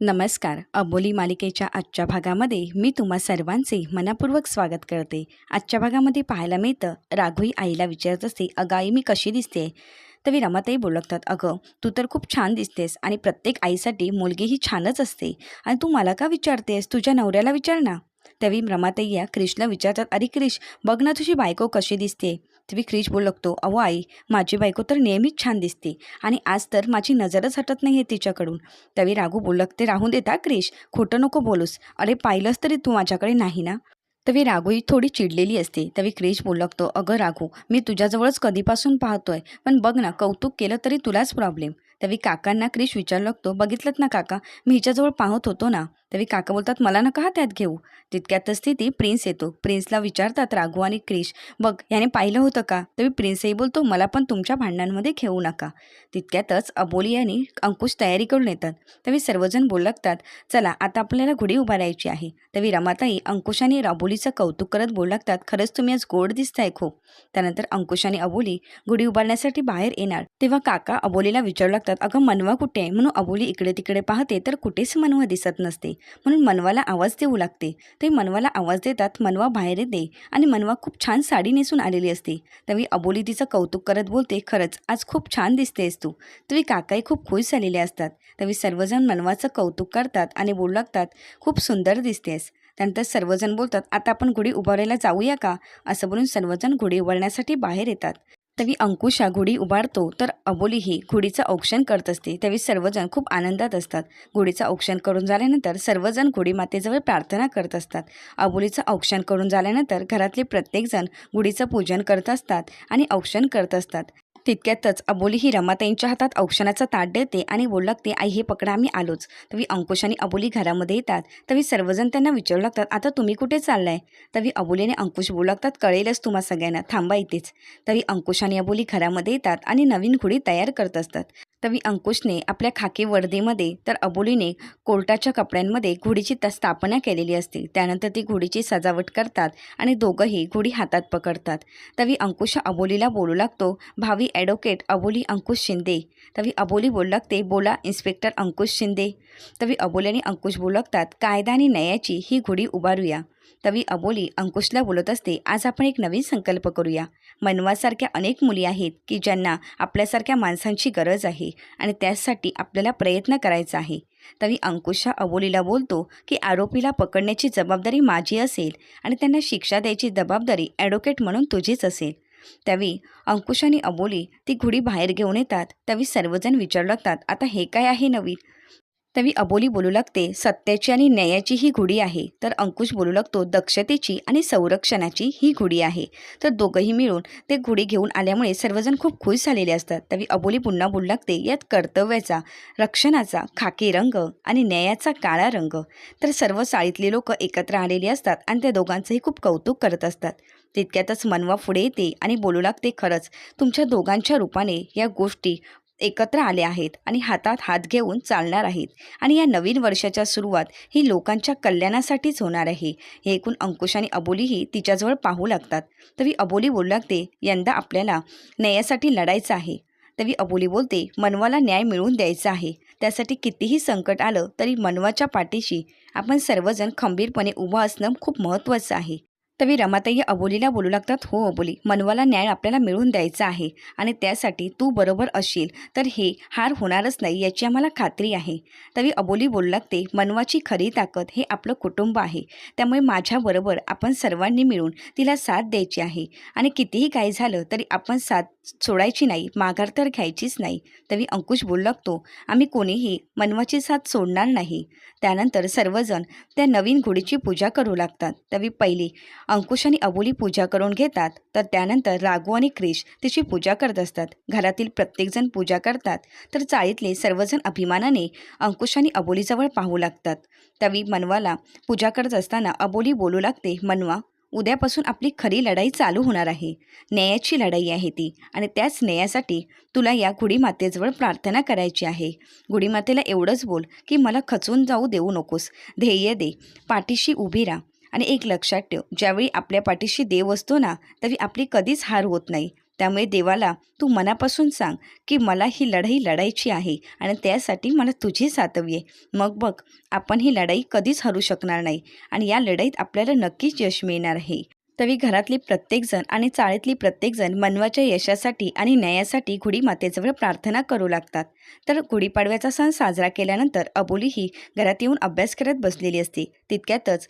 नमस्कार. अबोली मालिकेच्या आजच्या भागामध्ये मी तुम्हा सर्वांचे मनापूर्वक स्वागत करते. आजच्या भागामध्ये पाहायला मिळतं राघवी आईला विचारत असते अगं आई मी कशी दिसते तर रमाताई बोलतात अगं तू तर खूप छान दिसतेस आणि प्रत्येक आईसाठी मुलगी ही छानच असते. आणि तू मला का विचारतेस? तुझ्या नवऱ्याला विचार ना. त्यावेळी रमाताई या क्रिशला विचारतात अरे क्रिश बघ ना तुझी बायको कशी दिसते तरी क्रिश बोलू लागतो. अहो आई माझी बायको तर नेहमीच छान दिसते आणि आज तर माझी नजरच हटत नाही आहे तिच्याकडून. त्यावेळी राघू बोलू ते राहून देता क्रिश खोटं नको बोलूस. अरे पाहिलंच तरी तू माझ्याकडे नाही ना? तवी राघू ही थोडी चिडलेली असते. तवी क्रिश बोलू लागतो अगं राघू मी तुझ्याजवळच कधीपासून पाहतोय. पण बघ ना कौतुक केलं तरी तुलाच प्रॉब्लेम त्यावेळी काकांना क्रिश विचारू लागतो. बघितलं ना काका? मी हिच्याजवळ पाहत होतो ना. त्यावेळी काका बोलतात मला नका त्यात घेऊ. तितक्यातच ती प्रिन्स येतो. प्रिन्सला विचारतात राघू आणि क्रिश बघ याने पाहिलं होतं का? त्यावेळी प्रिन्सही बोलतो मला पण तुमच्या भांडणांमध्ये घेऊ नका. तितक्यातच अबोली यांनी अंकुश तयारी करून येतात. त्यावेळी सर्वजण बोलू लागतात चला आता आपल्याला गुढी उभारायची आहे. त्यावेळी रमाताई अंकुश आणि अबोलीचं कौतुक करत बोलू लागतात खरंच तुम्ही आज गोड दिसताय खूप. त्यानंतर अंकुश आणि अबोली गुढी उभारण्यासाठी बाहेर येणार. तेव्हा काका अबोलीला विचारू लागतात अगं मनवा कुठे आहे? म्हणून अबोली इकडे तिकडे पाहते तर कुठेच मनवा दिसत नसते. म्हणून मनवाला आवाज देऊ लागते. ते मनवाला आवाज देतात मनवा बाहेर येते आणि मनवा खूप छान साडी नेसून आलेली असते. त्यावेळी अबोली तिचं कौतुक करत बोलते खरंच आज खूप छान दिसतेस तू. त्यावेळी काकाही खूप खुश झालेले असतात. त्यावेळी सर्वजण मनवाचं कौतुक करतात आणि बोलू लागतात खूप सुंदर दिसतेस. त्यानंतर सर्वजण बोलतात आता आपण घोडी उभारायला जाऊया का? असं बोलून सर्वजण घोडी उभारण्यासाठी बाहेर येतात. त्यावेळी अंकुशा घोडी उभारतो तर अबोली ही घोडीचं औक्षण करत असते. त्यावेळी सर्वजण खूप आनंदात असतात. घोडीचं औक्षण करून झाल्यानंतर सर्वजण घोडी मातेजवळ प्रार्थना करत असतात. अबोलीचं औक्षण करून झाल्यानंतर घरातले प्रत्येकजण गुढीचं पूजन करत असतात आणि औक्षण करत असतात. तितक्यातच अबोली ही रमाताईंच्या हातात औक्षणाचा ताट देते आणि बोलू लागते आई हे पकडा आम्ही आलोच. तवी अंकुश आणि अबोली घरामध्ये येतात. तवी सर्वजण त्यांना विचारू लागतात आता तुम्ही कुठे चाललाय? तवी अबोली आणि अंकुश बोलू लागतात कळेलच तुम्हा सगळ्यांना थांबा इथेच. तवी अंकुश आणि अबोली घरामध्ये येतात आणि नवीन घोडी तयार करत असतात. तवी अंकुशने आपल्या खाकी वर्दीमध्ये तर अबोलीने कोर्टाच्या कपड्यांमध्ये घोडीची त स्थापना केलेली असते. त्यानंतर ती घोडीची सजावट करतात आणि दोघंही घोडी हातात पकडतात. तवी अंकुश अबोलीला बोलू लागतो भावी ॲडव्होकेट अबोली अंकुश शिंदे. तवी अबोली बोलू लागते बोला इन्स्पेक्टर अंकुश शिंदे. तवी अबोली आणि अंकुश बोलू लागतात कायदा आणि न्यायाची ही घोडी उभारूया. तवी अबोली अंकुशला बोलत असते आज आपण एक नवीन संकल्प करूया. मनवासारख्या अनेक मुली आहेत की ज्यांना आपल्यासारख्या माणसांची गरज आहे आणि त्यासाठी आपल्याला प्रयत्न करायचा आहे. तवी अंकुशा अबोलीला बोलतो की आरोपीला पकडण्याची जबाबदारी माझी असेल आणि त्यांना शिक्षा द्यायची जबाबदारी ॲडव्होकेट म्हणून तुझीच असेल. त्यावेळी अंकुश आणि अबोली ती घुडी बाहेर घेऊन येतात. त्यावेळी सर्वजण विचारू लागतात आता हे काय आहे नवीन? तवी अबोली बोलू लागते सत्याची आणि न्यायाची ही घोडी आहे. तर अंकुश बोलू लागतो दक्षतेची आणि संरक्षणाची ही घोडी आहे. तर दोघंही मिळून ते घोडी घेऊन आल्यामुळे सर्वजण खूप खुश झालेले असतात. तवी अबोली पुन्हा बोलू लागते यात कर्तव्याचा रक्षणाचा खाकी रंग आणि न्यायाचा काळा रंग. तर सर्व चाळीतली लोक एकत्र आलेली असतात आणि त्या दोघांचंही खूप कौतुक करत असतात. तितक्यातच मनवा पुढे येते आणि बोलू लागते खरंच तुमच्या दोघांच्या रूपाने या गोष्टी एकत्र आले आहेत आणि हातात हात घेऊन चालणार आहेत. आणि या नवीन वर्षाच्या सुरुवात ही लोकांच्या कल्याणासाठीच होणार आहे. हे ऐकून अंकुश आणि अबोलीही तिच्याजवळ पाहू लागतात. तरी अबोली बोलू लागते यंदा आपल्याला न्यायासाठी लढायचं आहे. तरी अबोली बोलते मनवाला न्याय मिळवून द्यायचा आहे. त्यासाठी कितीही संकट आलं तरी मनवाच्या पाठीशी आपण सर्वजण खंबीरपणे उभं असणं खूप महत्त्वाचं आहे. तवी रमाताई अबोलीला बोलू लागतात. हो अबोली. मनवाला न्याय आपल्याला मिळवून द्यायचा आहे आणि त्यासाठी तू बरोबर असशील तर हे हार होणारच नाही याची आम्हाला खात्री आहे. तवी अबोली बोलू लागते मनवाची खरी ताकद हे आपलं कुटुंब आहे. त्यामुळे माझ्याबरोबर आपण सर्वांनी मिळून तिला साथ द्यायची आहे. आणि कितीही काही झालं तरी आपण साथ सोडायची नाही माघार तर घ्यायचीच नाही. तवी अंकुश बोलू लागतो आम्ही कोणीही मनवाची साथ सोडणार नाही. त्यानंतर सर्वजण त्या नवीन घोडीची पूजा करू लागतात. तवी पहिली अंकुश आणि अबोली पूजा करून घेतात तर त्यानंतर राघू आणि क्रिश तिची पूजा करत असतात. घरातील प्रत्येकजण पूजा करतात तर चाळीतले सर्वजण अभिमानाने अंकुश आणि अबोलीजवळ पाहू लागतात. त्यावेळी मनवाला पूजा करत असताना अबोली बोलू लागते मनवा उद्यापासून आपली खरी लढाई चालू होणार आहे. न्यायाची लढाई आहे ती आणि त्याच न्यायासाठी तुला या गुढीमातेजवळ प्रार्थना करायची आहे. गुढीमातेला एवढंच बोल की मला खचून जाऊ देऊ नकोस. ध्येय दे. पाठीशी उभी राहा. आणि एक लक्षात ठेव ज्यावेळी आपल्या पाठीशी देव असतो ना तरी आपली कधीच हार होत नाही. त्यामुळे देवाला तू मनापासून सांग की मला ही लढाई लढायची आहे आणि त्यासाठी मला तुझी सातवी आहे. मग बघ आपण ही लढाई कधीच हरू शकणार नाही आणि या लढाईत आपल्याला नक्कीच यश मिळणार आहे. तरी घरातली प्रत्येकजण आणि चाळीतली प्रत्येकजण मनवाच्या यशासाठी आणि न्यायासाठी गुढीमातेजवळ प्रार्थना करू लागतात. तर गुढीपाडव्याचा सण साजरा केल्यानंतर अबोली ही घरात येऊन अभ्यास करत बसलेली असते. तितक्यातच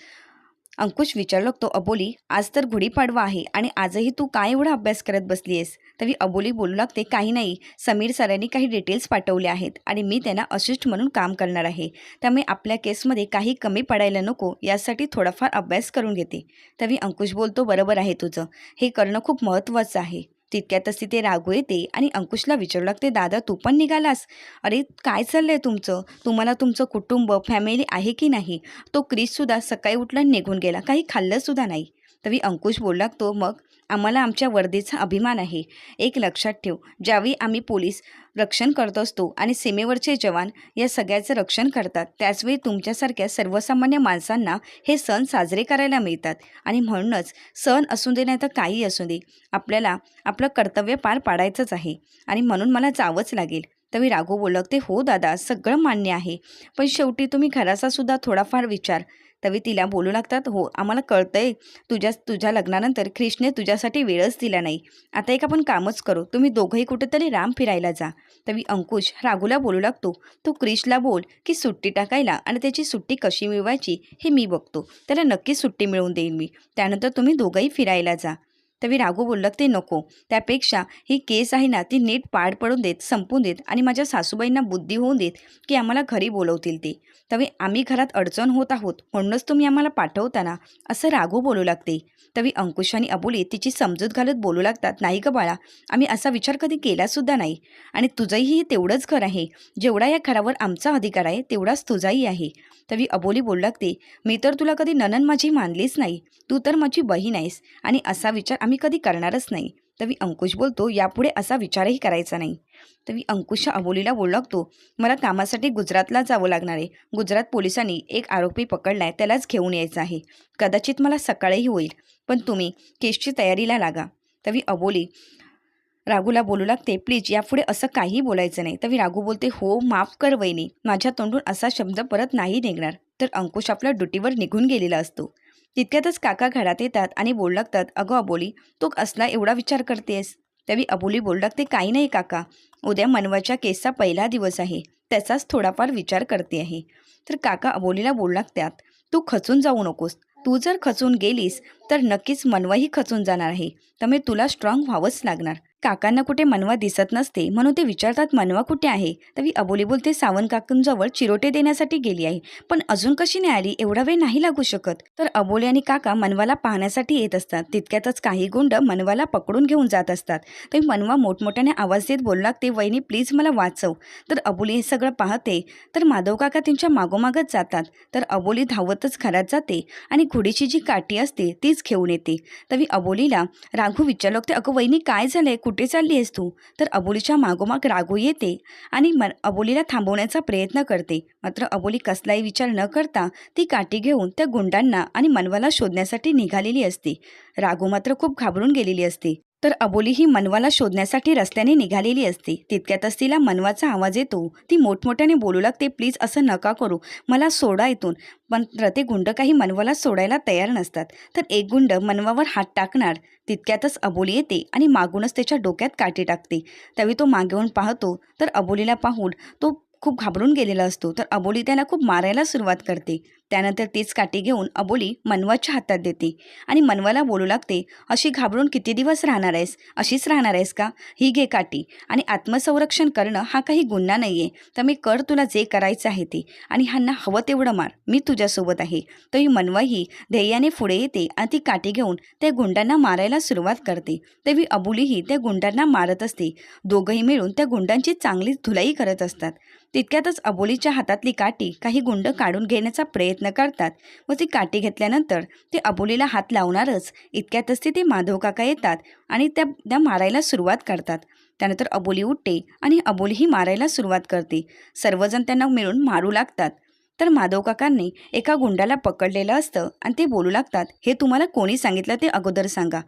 अंकुश विचारू लागतो अबोली आज तर गुढीपाडवा आहे आणि आजही तू काय एवढा अभ्यास करत बसली आहेस तरी अबोली बोलू लागते काही नाही. समीर सरांनी काही डिटेल्स पाठवले आहेत आणि मी त्यांना असिस्ट म्हणून काम करणार आहे. त्यामुळे आपल्या केसमध्ये काही कमी पडायला नको यासाठी थोडाफार अभ्यास करून घेते. तरी अंकुश बोलतो बरोबर आहे तुझं. हे करणं खूप महत्त्वाचं आहे. तितक्यातच तिथे रागू येते आणि अंकुशला विचारू लागते दादा तू पण निघालास? अरे काय चाललं आहे तुमचं? तुम्हाला तुमचं कुटुंब फॅमिली आहे की नाही? तो क्रिससुद्धा सकाळी उठला आणि निघून गेला. काही खाल्लंसुद्धा नाही. तरी अंकुश बोलू लागतो मग आम्हाला आमच्या वर्दीचा अभिमान आहे. एक लक्षात ठेव ज्यावेळी आम्ही पोलीस रक्षण करत असतो आणि सीमेवरचे जवान या सगळ्याचं रक्षण करतात त्याचवेळी तुमच्यासारख्या सर्वसामान्य माणसांना हे सण साजरे करायला मिळतात. आणि म्हणूनच सण असू दे नाही तर काही असू दे आपल्याला आपलं कर्तव्य पार पाडायचंच आहे. आणि म्हणून मला जावंच लागेल. तरी राघू बोलत ते हो दादा सगळं मान्य आहे. पण शेवटी तुम्ही घराचासुद्धा थोडाफार विचार तवी तिला बोलू लागतात हो आम्हाला कळतंय तुझ्या तुझ्या लग्नानंतर क्रिशने तुझ्यासाठी वेळच दिला नाही. आता एक आपण कामच करू. तुम्ही दोघंही कुठेतरी राम फिरायला जा. तवी अंकुश राघूला बोलू लागतो तू क्रिशला बोल की सुट्टी टाकायला आणि त्याची सुट्टी कशी मिळवायची हे मी बघतो. त्याला नक्कीच सुट्टी मिळवून देईन मी. त्यानंतर तुम्ही दोघंही फिरायला जा. तवी राघू बोललं ते नको. त्यापेक्षा ही केस आहे ना ती नीट पाड पडून देत संपून देत आणि माझ्या सासूबाईंना बुद्धी होऊन देत की आम्हाला घरी बोलवतील ते. तवे आम्ही घरात अडचण होत आहोत म्हणूनच तुम्ही आम्हाला पाठवताना असं राघू बोलू लागते. तवी अंकुश आणि अबोली तिची समजूत घालत बोलू लागतात नाही ग बाळा आम्ही असा विचार कधी केलासुद्धा नाही. आणि तुझंही तेवढंच घर आहे. जेवढा या घरावर आमचा अधिकार आहे तेवढाच तुझाही आहे. तवी अबोली बोलू लागते मी तर तुला कधी ननन माझी मानलीच नाही. तू तर माझी बहीण आहेस आणि असा विचार आम्ही कधी करणारच नाही. तवी अंकुश बोलतो यापुढे असा विचारही करायचा नाही. तवी अंकुशच्या अबोलीला बोलू लागतो. मला कामासाठी गुजरातला जावं लागणार आहे. गुजरात पोलिसांनी एक आरोपी पकडलाय त्यालाच घेऊन यायचं आहे. कदाचित मला सकाळीही होईल. पण तुम्ही केसची तयारीला लागा. तवी अबोली राघूला बोलू लागते प्लीज यापुढे असं काही बोलायचं नाही. तवी राघू बोलते हो माफ कर वहिनी. माझ्या तोंडून असा शब्द परत नाही निघणार. तर अंकुश आपल्या ड्युटीवर निघून गेलेला असतो. तितक्यातच काका घरात येतात आणि बोल लागतात अगं अबोली तो असला एवढा विचार करतेस? त्यावेळी अबोली बोल लागते काही नाही काका उद्या मनवाच्या केसचा पहिला दिवस आहे त्याचाच थोडाफार विचार करते आहे. तर काका अबोलीला बोल लागतात तू खचून जाऊ नकोस तू जर खचून गेलीस तर नक्कीच मनवाही खचून जाणार आहे त्यामुळे तुला स्ट्रॉंग व्हावंच लागणार. काकांना कुठे मनवा दिसत नसते म्हणून ते विचारतात मनवा कुठे आहे? तरी अबोली बोलते सावंत काकांजवळ चिरोटे देण्यासाठी गेली आहे. पण अजून कशी नाही आली एवढा वेळ नाही लागू शकत. तर अबोली आणि काका मनवाला पाहण्यासाठी येत असतात. तितक्यातच काही गुंड मनवाला पकडून घेऊन जात असतात. तरी मनवा मोठमोठ्याने आवाज देत बोलू लागते वहिनी प्लीज मला वाचव. तर अबोली हे सगळं पाहते. तर माधव काका त्यांच्या मागोमागच जातात. तर अबोली धावतच घरात जाते आणि घोडीची जी काठी असते तीच घेऊन येते. तरी अबोलीला राघू विचारलं लागते अगं वहिनी काय झालंय? कुठे चालली आहेस तू? तर अबोलीच्या मागोमाग रागो येते आणि मन अबोलीला थांबवण्याचा प्रयत्न करते. मात्र अबोली कसलाही विचार न करता ती काठी घेऊन त्या गुंडांना आणि मनवाला शोधण्यासाठी निघालेली असते. रागो मात्र खूप घाबरून गेलेली असते. तर अबोली ही मनवाला शोधण्यासाठी रस्त्याने निघालेली असते. तितक्यातच तिला मनवाचा आवाज येतो. ती मोठमोठ्याने बोलू लागते प्लीज असं नका करू. मला सोडा इथून. पण ते गुंड काही मनवाला सोडायला तयार नसतात. तर एक गुंड मनवावर हात टाकणार. तितक्यातच अबोली येते आणि मागूनच त्याच्या डोक्यात काठी टाकते. त्यावेळी तो मागेहून पाहतो तर अबोलीला पाहून तो खूप घाबरून गेलेला असतो. तर अबोली त्याला खूप मारायला सुरुवात करते. त्यानंतर तीच काठी घेऊन अबोली मनवाच्या हातात देते. आणि मनवाला बोलू लागते अशी घाबरून किती दिवस राहणार आहेस? अशीच राहणार आहेस का? ही घे काठी. आणि आत्मसंरक्षण करणं हा काही गुन्हा नाही आहे तर मी कर तुला जे करायचं आहे ते. आणि ह्यांना हवं तेवढं मार. मी तुझ्यासोबत आहे. तर ही मनवाही ध्येयाने पुढे येते आणि ती काठी घेऊन त्या गुंडांना मारायला सुरुवात करते. तेव्हा अबोलीही त्या गुंडांना मारत असते. दोघंही मिळून त्या गुंडांची चांगली धुलाई करत असतात. तितक्यातच अबोलीच्या हातातली काठी काही गुंड काढून घेण्याचा प्रयत्न प्रयत्न करतात. व ती काठी घेतल्यानंतर ते अबोलीला हात लावणारच. इतक्यातच ते माधव काका येतात आणि त्या त्या मारायला सुरुवात करतात. त्यानंतर अबोली उठते आणि अबोलीही मारायला सुरुवात करते. सर्वजण त्यांना मिळून मारू लागतात. तर माधव काकांनी एका गुंडाला पकडलेलं असतं आणि ते बोलू लागतात हे तुम्हाला कोणी सांगितलं ते अगोदर सांगा.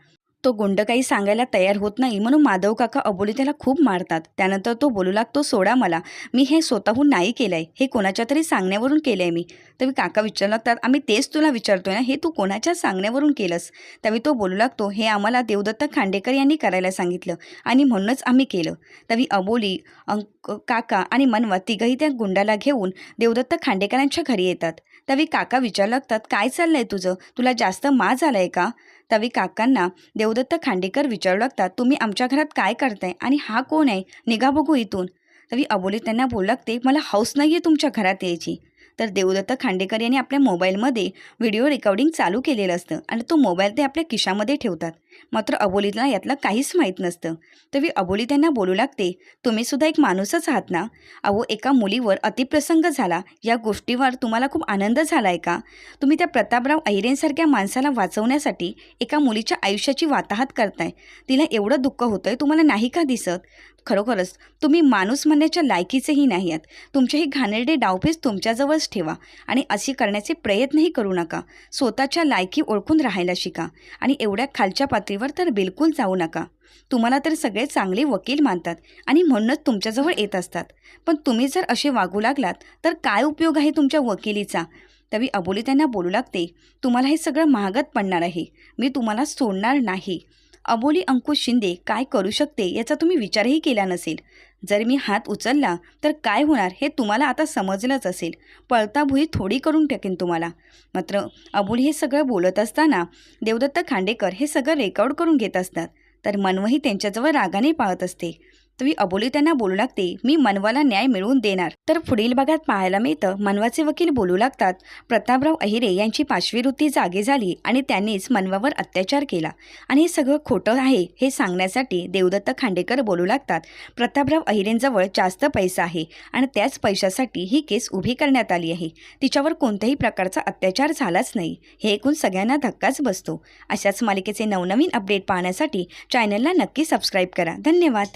तो गुंड काही सांगायला तयार होत नाही म्हणून माधव काका अबोली त्याला खूप मारतात. त्यानंतर तो बोलू लागतो सोडा मला. मी हे स्वतःहून नाही केलं आहे हे कोणाच्या तरी सांगण्यावरून केलं आहे मी. त्यावेळी काका विचारू लागतात आम्ही तेच तुला विचारतोय ना? हे तू कोणाच्या सांगण्यावरून केलंस? त्यावेळी तो बोलू लागतो हे आम्हाला देवदत्त खांडेकर यांनी करायला सांगितलं आणि म्हणूनच आम्ही केलं. त्यावेळी अबोली अंक काका आणि मनवा तिघही त्या गुंडाला घेऊन देवदत्त खांडेकरांच्या घरी येतात. त्यावेळी काका विचारू लागतात काय चाललं आहे तुझं? तुला जास्त मा झाला आहे का? त्यावेळी काकांना देवदत्त खांडेकर विचारू लागतात तुम्ही आमच्या घरात काय करताय आणि हा कोण आहे? निघा बघू इथून. तरी अबोली त्यांना बोलू लागते मला हौस नाही आहे तुमच्या घरात यायची. तर देवदत्त खांडेकर यांनी आपल्या मोबाईलमध्ये व्हिडिओ रेकॉर्डिंग चालू केलेलं असतं आणि तो मोबाईल ते आपल्या खिशामध्ये ठेवतात. मात्र अबोलीला यातलं काहीच माहीत नसतं. तरी अबोली त्यांना बोलू लागते तुम्ही सुद्धा एक माणूसच आहात ना? अहो एका मुलीवर अतिप्रसंग झाला. या गोष्टीवर तुम्हाला खूप आनंद झाला आहे का? तुम्ही त्या प्रतापराव अहिरेंसारख्या माणसाला वाचवण्यासाठी एका मुलीच्या आयुष्याची वाताहत करताय. तिला एवढं दुःख होतं आहे तुम्हाला नाही का दिसत? खरोखरच तुम्ही माणूस म्हणण्याच्या लायकीचेही नाही आहात. तुमचे हे घाणेरडे डावपेच तुमच्याजवळच ठेवा आणि अशी करण्याचे प्रयत्नही करू नका. स्वतःच्या लायकी ओळखून राहायला शिका आणि एवढ्या खालच्या पातळीवर तर बिलकुल जाऊ नका. तुम्हाला तर सगळे चांगले वकील मानतात आणि म्हणूनच तुमच्याजवळ येत असतात. पण तुम्ही जर असे वागू लागलात तर काय उपयोग आहे तुमच्या वकिलीचा? तवी अबोली त्यांना बोलू लागते तुम्हाला हे सगळं महागत पडणार आहे. मी तुम्हाला सोडणार नाही. अबोली अंकुश शिंदे काय करू शकते याचा तुम्ही विचारही केला नसेल. जर मी हात उचलला तर काय होणार हे तुम्हाला आता समजलंच असेल. पळता भुई थोडी करून टाकेन तुम्हाला. मात्र अबोली हे सगळं बोलत असताना देवदत्त खांडेकर हे सगळं रेकॉर्ड करून घेत असतात. तर मनवही त्यांच्याजवळ रागाने पाळत असते. तुम्ही अबोली त्यांना बोलू लागते. मी मनवाला न्याय मिळवून देणार. तर पुढील भागात पाहायला मिळतं. मनवाचे वकील बोलू लागतात. प्रतापराव अहिरे यांची पाशवीवृत्ती जागे झाली आणि त्यांनीच मनवावर अत्याचार केला. आणि हे सगळं खोटं आहे हे सांगण्यासाठी देवदत्त खांडेकर बोलू लागतात. प्रतापराव अहिरेंजवळ जास्त पैसा आहे आणि त्याच पैशासाठी ही केस उभी करण्यात आली आहे. तिच्यावर कोणत्याही प्रकारचा अत्याचार झालाच नाही. हे ऐकून सगळ्यांना धक्काच बसतो. अशाच मालिकेचे नवनवीन अपडेट पाहण्यासाठी चॅनलला नक्की सबस्क्राईब करा. धन्यवाद.